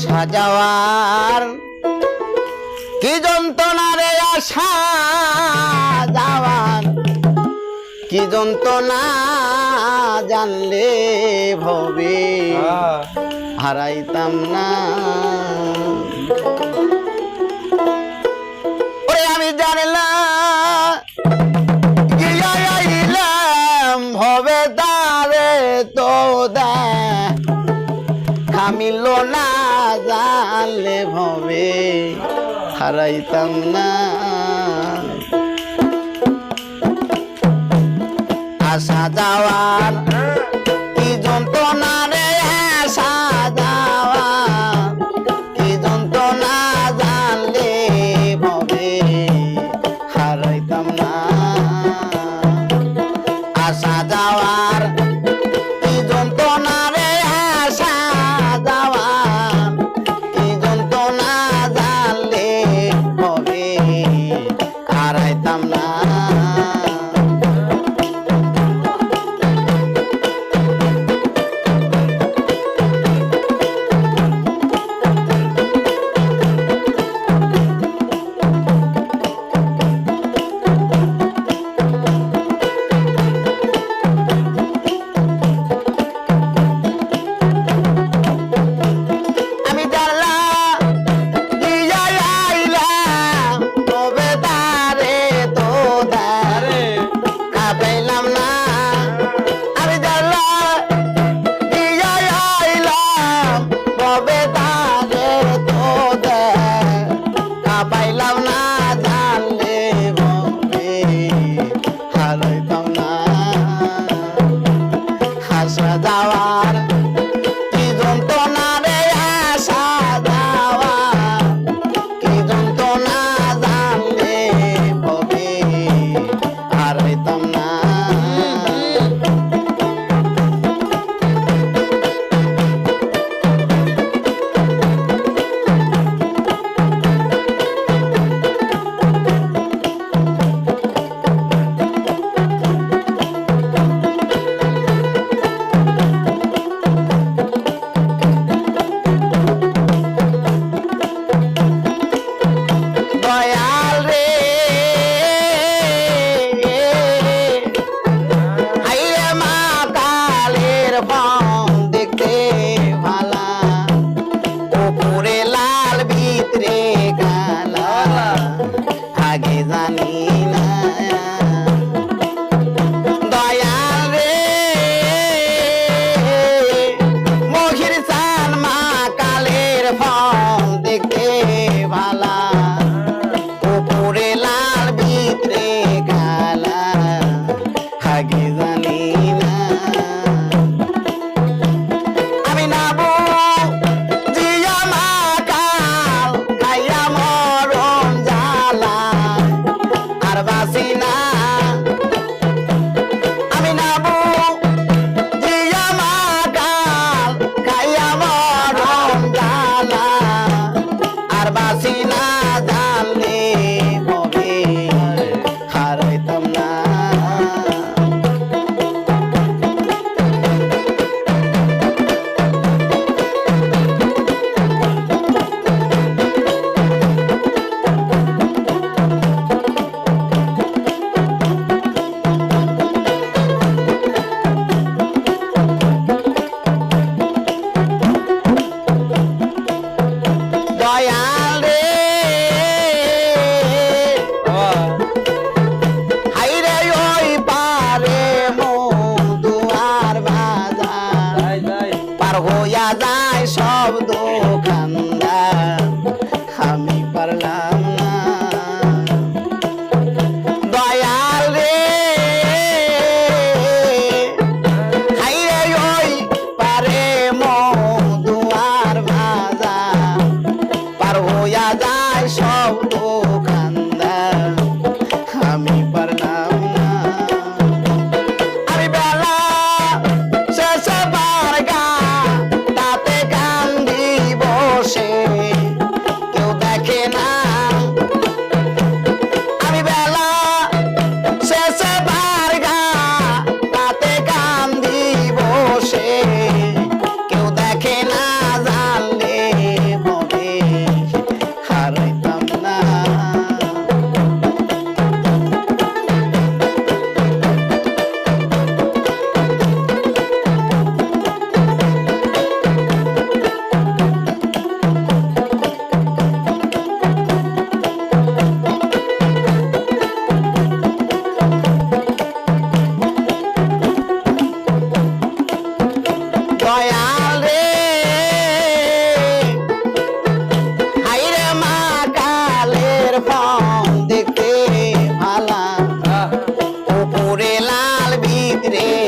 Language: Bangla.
আসা যাওয়ার কি যন্ত্রণা রে আসা যাওয়ার? কি যন্ত্রণা জানলে ভবে? হারাইতাম না। ওরে আমি জানলাম আইলাম ভবে তারে তো দেয় খামিল না। জানলে ভবে হারাইতাম না। আসা যাওয়ার my আসিলা it is.